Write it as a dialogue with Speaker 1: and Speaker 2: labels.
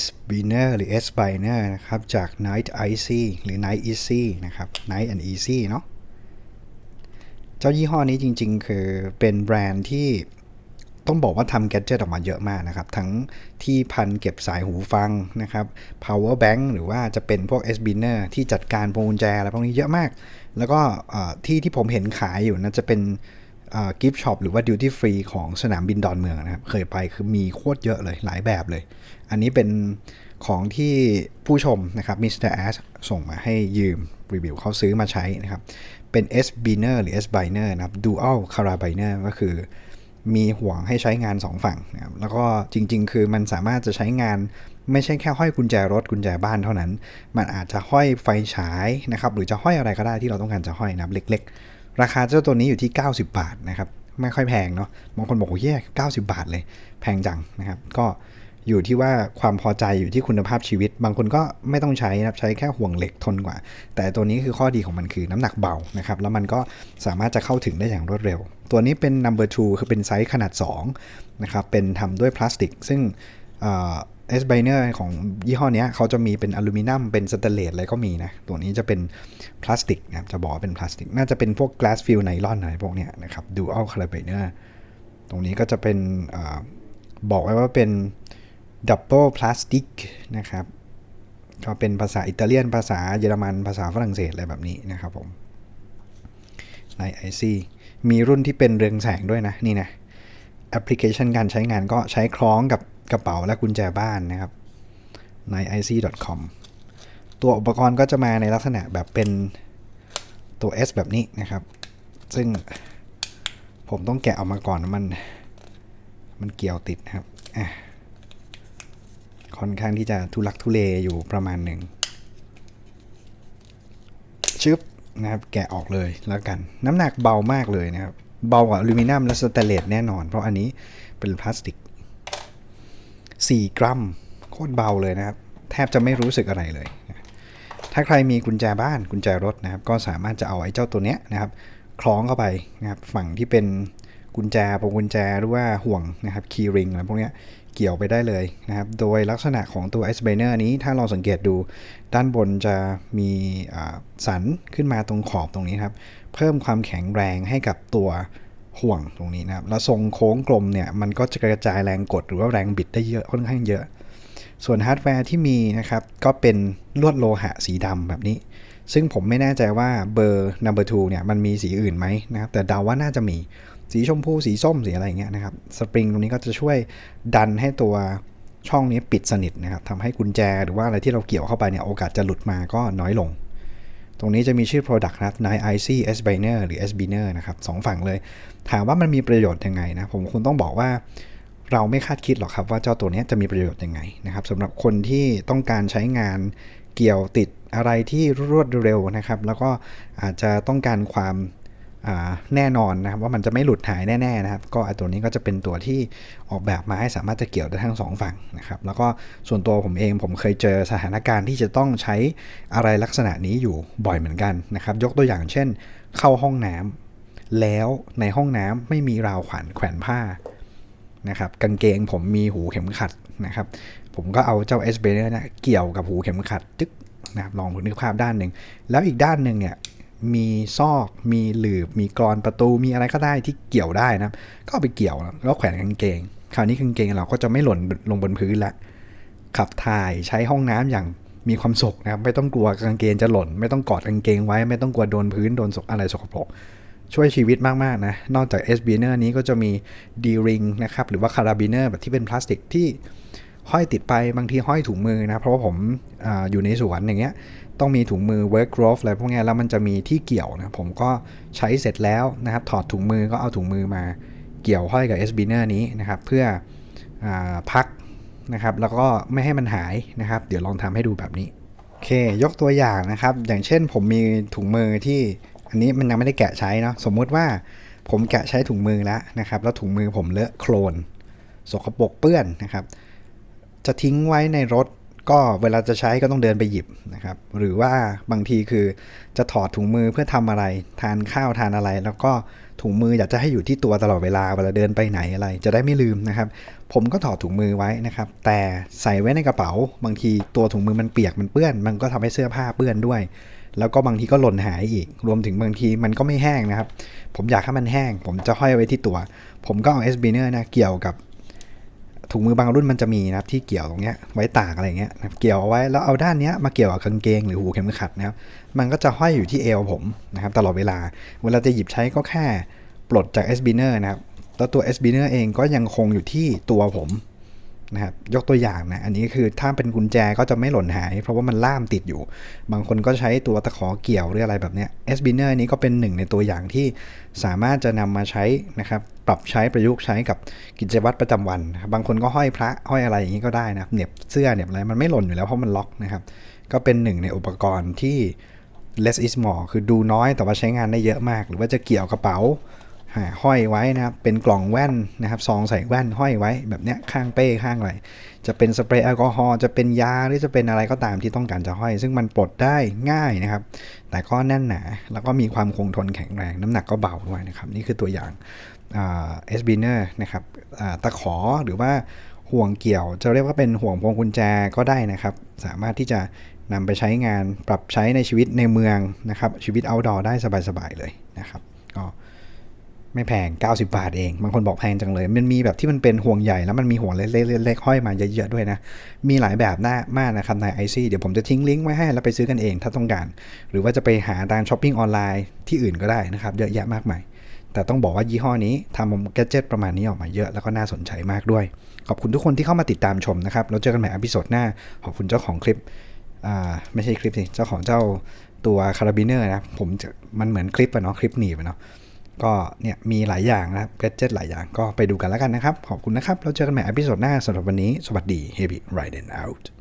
Speaker 1: S Biner หรือ S Biner นะครับ จาก Night Icy หรือ Night Easy นะครับ Night and Easy เนาะเจ้ายี่ห้อนี้จริง ๆ คือเป็นแบรนด์ที่ต้องบอกว่าทำแกดเจิตออกมาเยอะมากนะครับ ทั้งที่พันเก็บสายหูฟังนะครับ power bank หรือว่าจะเป็นพวก S Biner ที่จัดการพวงกุญแจอะไรพวกนี้เยอะมาก แล้วก็ที่ที่ผมเห็นขายอยู่นะจะเป็น กิฟช็อปหรือว่าดิวตี้ฟรีของสนามบินดอนเมืองนะครับ เคยไปคือมีโคตรเยอะเลยหลายแบบเลย อันนี้เป็นของที่ผู้ชมนะครับมิสเตอร์แอสส่งมาให้ยืมรีวิวเขาซื้อมาใช้นะครับ เป็น S Biner หรือ S Biner นะครับ Dual Carabiner ก็คือมีห่วงให้ใช้งาน 2 ฝั่งนะครับแล้วก็จริง ๆ คือมันสามารถจะใช้งานไม่ใช่แค่ห้อยกุญแจรถกุญแจบ้านเท่านั้น มันอาจจะห้อยไฟฉายนะครับ หรือจะห้อยอะไรก็ได้ที่เราต้องการจะห้อยนะครับเล็ก ๆ ราคาเจ้าตัวนี้อยู่ที่ 90 บาทนะครับไม่ค่อยแพงเนาะบางคนบอกโอ้ยแย่90บาทเลย แพงจังนะครับ ก็อยู่ที่ว่าความพอใจอยู่ที่คุณภาพชีวิต บางคนก็ไม่ต้องใช้นะครับใช้แค่ห่วงเหล็กทนกว่า แต่ตัวนี้คือข้อดีของมันคือน้ำหนักเบานะครับ แล้วมันก็สามารถจะเข้าถึงได้อย่างรวดเร็ว ตัวนี้เป็น number two คือเป็นไซส์ขนาด2นะครับเป็นทำด้วยพลาสติก ซึ่ง เอสไบเนอร์ของยี่ห้อนี้เขาจะมีเป็นอลูมิเนียมเป็นสแตนเลสอะไรก็มีนะ ตัวนี้จะเป็นพลาสติกนะจะบอกเป็นพลาสติก น่าจะเป็นพวก glass fill nylon อะไรพวกเนี้ยนะครับ dual carabiner ตรงนี้ก็จะเป็นอบอกไว้ว่าเป็น double plastic นะครับก็เป็นภาษาอิตาเลียน ภาษาเยอรมัน ภาษาฝรั่งเศสอะไรแบบนี้นะครับผมใน IC มีรุ่นที่เป็นเรืองแสงด้วยนะ นี่นะแอปพลิเคชันการใช้งานก็ใช้คล้องกับ กระเป๋าและกุญแจบ้านนะครับใน ic.com ตัวอุปกรณ์ก็จะมาในลักษณะแบบเป็นตัว S แบบนี้นะครับ ซึ่งผมต้องแกะออกมาก่อนมัน มันเกี่ยวติดนะครับ ค่อนข้างที่จะทุลักทุเลอยู่ประมาณหนึ่งชึบนะครับ แกะออกเลยแล้วกัน น้ำหนักเบามากเลยนะครับ เบากว่าอลูมิเนียมและสแตนเลสแน่นอน เพราะอันนี้เป็นพลาสติก 4 กรัม โคตรเบาเลยนะครับ แทบจะไม่รู้สึกอะไรเลย ถ้าใครมีกุญแจบ้านกุญแจรถนะครับ ก็สามารถจะเอาไอ้เจ้าตัวเนี้ยนะครับ คล้องเข้าไปนะครับ ฝั่งที่เป็นกุญแจพวงกุญแจหรือว่าห่วงนะครับคีย์ริงอะไรพวกเนี้ยเกี่ยวไปได้เลยนะครับ โดยลักษณะของตัว S b i n e r นี้ถ้าเราสังเกตดูด้านบนจะมีสันขึ้นมาตรงขอบตรงนี้ครับ เพิ่มความแข็งแรงให้กับตัว ห่วงตรงนี้นะครับ แล้วทรงโค้งกลมเนี่ย มันก็จะกระจายแรงกดหรือว่าแรงบิดได้เยอะค่อนข้างเยอะ ส่วนฮาร์ดแวร์ที่มีนะครับ ก็เป็นลวดโลหะสีดำแบบนี้ ซึ่งผมไม่แน่ใจว่าเบอร์ number two เนี่ย มันมีสีอื่นไหมนะครับ แต่เดาว่าน่าจะมี สีชมพู สีส้ม สีอะไรอย่างเงี้ยนะครับ สปริงตรงนี้ก็จะช่วยดันให้ตัวช่องนี้ปิดสนิทนะครับทำให้กุญแจหรือว่าอะไรที่เราเกี่ยวเข้าไปเนี่ย โอกาสจะหลุดมาก็น้อยลง ตรงนี้จะมีชื่อ Product นะครับ Nine IC S Biner หรือ S Biner นะครับสองฝั่งเลย ถามว่ามันมีประโยชน์ยังไงนะ ผมคุณต้องบอกว่าเราไม่คาดคิดหรอกครับว่าเจ้าตัวนี้จะมีประโยชน์ยังไงนะครับสำหรับคนที่ต้องการใช้งานเกี่ยวติดอะไรที่รวดเร็วนะครับ แล้วก็อาจจะต้องการความ แน่นอนนะครับว่ามันจะไม่หลุดหายแน่ๆนะครับก็ตัวนี้ก็จะเป็นตัวที่ออกแบบมาให้สามารถจะเกี่ยวได้ทั้งสองฝั่งนะครับแล้วก็ส่วนตัวผมเองผมเคยเจอสถานการณ์ที่จะต้องใช้อะไรลักษณะนี้อยู่บ่อยเหมือนกันนะครับยกตัวอย่างเช่น เข้าห้องน้ำแล้วในห้องน้ำไม่มีราวขวัญแขวนผ้านะครับกางเกงผมมีหูเข็มขัดนะครับผมก็เอาเจ้า S b a n e r เนี่ยเกี่ยวกับหูเข็มขัดจึ๊กนะครับลองนึกภาพด้านหนึ่งแล้วอีกด้านหนึ่งเนี่ย มีซอก มีหลืบ มีกรอนประตู มีอะไรก็ได้ที่เกี่ยวได้นะ ก็เอาไปเกี่ยวแล้วแขวนกางเกง คราวนี้กางเกงเราก็จะไม่หล่นลงบนพื้นละ ขับถ่ายใช้ห้องน้ำอย่างมีความสุขนะครับ ไม่ต้องกลัวกางเกงจะหล่น ไม่ต้องกอดกางเกงไว้ ไม่ต้องกลัวโดนพื้นโดนสกอะไรสกปรก ช่วยชีวิตมากๆนะ นอกจาก S b i n e r นี้ก็จะมี D ring นะครับ หรือว่า Carabiner แบบที่เป็นพลาสติกที่ ห้อยติดไปบางทีห้อยถุงมือนะ เพราะว่าผมออยู่ในสวนอย่างเงี้ยต้องมีถุงมือ work glove อะไรพวกนี้แล้วมันจะมีที่เกี่ยวนะผมก็ใช้เสร็จแล้วนะครับ ถอดถุงมือก็เอาถุงมือมาเกี่ยวห้อยกับ S b i n e r นี้นะครับ เพื่ออพักนะครับ แล้วก็ไม่ให้มันหายนะครับ เดี๋ยวลองทำให้ดูแบบนี้โอเค ยกตัวอย่างนะครับ อย่างเช่นผมมีถุงมือที่อันนี้มันยังไม่ได้แกะใช้เนาะสมมุติว่าผมแกะใช้ถุงมือแล้วนะครับ แล้วถุงมือผมเลอะโคลนสกปรกเปื้อนนะครับ จะทิ้งไว้ในรถก็เวลาจะใช้ก็ต้องเดินไปหยิบนะครับ หรือว่าบางทีคือจะถอดถุงมือเพื่อทำอะไร ทานข้าวทานอะไร แล้วก็ถุงมืออยากจะให้อยู่ที่ตัวตลอดเวลาเวลาเดินไปไหนอะไร จะได้ไม่ลืมนะครับ ผมก็ถอดถุงมือไว้นะครับ แต่ใส่ไว้ในกระเป๋า บางทีตัวถุงมือมันเปียกมันเปื้อน มันก็ทำให้เสื้อผ้าเปื้อนด้วย แล้วก็บางทีก็หล่นหายอีก รวมถึงบางทีมันก็ไม่แห้งนะครับ ผมอยากให้มันแห้ง ผมจะห้อยไว้ที่ตัว ผมก็เอา S b i n n e r นะเกี่ยวกับ ถุงมือบางรุ่นมันจะมีนะครับที่เกี่ยวตรงเนี้ยไว้ตากอะไรเงี้ยนะเกี่ยวเอาไว้แล้วเอาด้านเนี้ยมาเกี่ยวกับกางเกงหรือหูเข็มขัดนะครับมันก็จะห้อยอยู่ที่เอวผมนะครับตลอดเวลา เวลาจะหยิบใช้ก็แค่ปลดจาก S b i n n e r นะครับแล้วตัว S b i n n e r เองก็ยังคงอยู่ที่ตัวผม นะครับยกตัวอย่างนะอันนี้คือถ้าเป็นกุญแจก็จะไม่หล่นหาย เพราะว่ามันล่ามติดอยู่ บางคนก็ใช้ตัวตะขอเกี่ยวหรืออะไรแบบเนี้ย S b i n n e r นี้ก็เป็นหนึ่งในตัวอย่างที่สามารถจะนำมาใช้นะครับปรับใช้ประยุกต์ใช้กับกิจวัตรประจำวันบางคนก็ห้อยพระห้อยอะไรอย่างนี้ก็ได้นะเหน็บเสื้อเหน็บอะไรมันไม่หล่นอยู่แล้วเพราะมันล็อกนะครับก็เป็นหนึ่งในอุปกรณ์ที่ less is more คือดูน้อยแต่ว่าใช้งานได้เยอะมาก หรือว่าจะเกี่ยวกระเป๋า ห้อยไว้นะครับ เป็นกล่องแว่นนะครับซองใส่แว่นห้อยไว้แบบเนี้ยข้างเป้ข้างอะไรจะเป็นสเปรย์แอลกอฮอล์จะเป็นยาหรือจะเป็นอะไรก็ตามที่ต้องการจะห้อย ซึ่งมันปลดได้ง่ายนะครับ แต่ก็แน่นหนาแล้วก็มีความคงทนแข็งแรง น้ำหนักก็เบาด้วยนะครับ นี่คือตัวอย่างเอสบิเนอร์นะครับตะขอหรือว่าห่วงเกี่ยว จะเรียกว่าเป็นห่วงพวงกุญแจก็ได้นะครับ สามารถที่จะนำไปใช้งานปรับใช้ในชีวิตในเมืองนะครับ ชีวิต outdoor ได้สบายๆเลยนะครับก็ ไม่แพง 90 บาทเอง บางคนบอกแพงจังเลย มันมีแบบที่มันเป็นห่วงใหญ่แล้วมันมีห่วงเล็กๆๆๆห้อยมาเยอะๆด้วยนะ มีหลายแบบหน้ามากนะครับในไอซีเดี๋ยวผมจะทิ้งลิงก์ไว้ให้แล้วไปซื้อกันเองถ้าต้องการ หรือว่าจะไปหาตามช้อปปิ้งออนไลน์ที่อื่นก็ได้นะครับ เยอะแยะมากมาย แต่ต้องบอกว่ายี่ห้อนี้ทำแกดเจิตประมาณนี้ออกมาเยอะแล้วก็น่าสนใจมากด้วย ขอบคุณทุกคนที่เข้ามาติดตามชมนะครับ แล้วเจอกันใหม่อพิโซดหน้า ขอบคุณเจ้าของคลิป อ่าไม่ใช่คลิปสิ เจ้าของเจ้าตัวคาราบิเนอร์นะ ผมจะมันเหมือนคลิปอะเนาะ คลิปหนีบอะเนาะ ก็เนี่ยมีหลายอย่างนะครับแกจิตหลายอย่างก็ไปดูกันแล้วกันนะครับ ขอบคุณนะครับแล้วเจอกันใหม่อพิโซดหน้าสำหรับวันนี้ สวัสดี Heavy Riding Out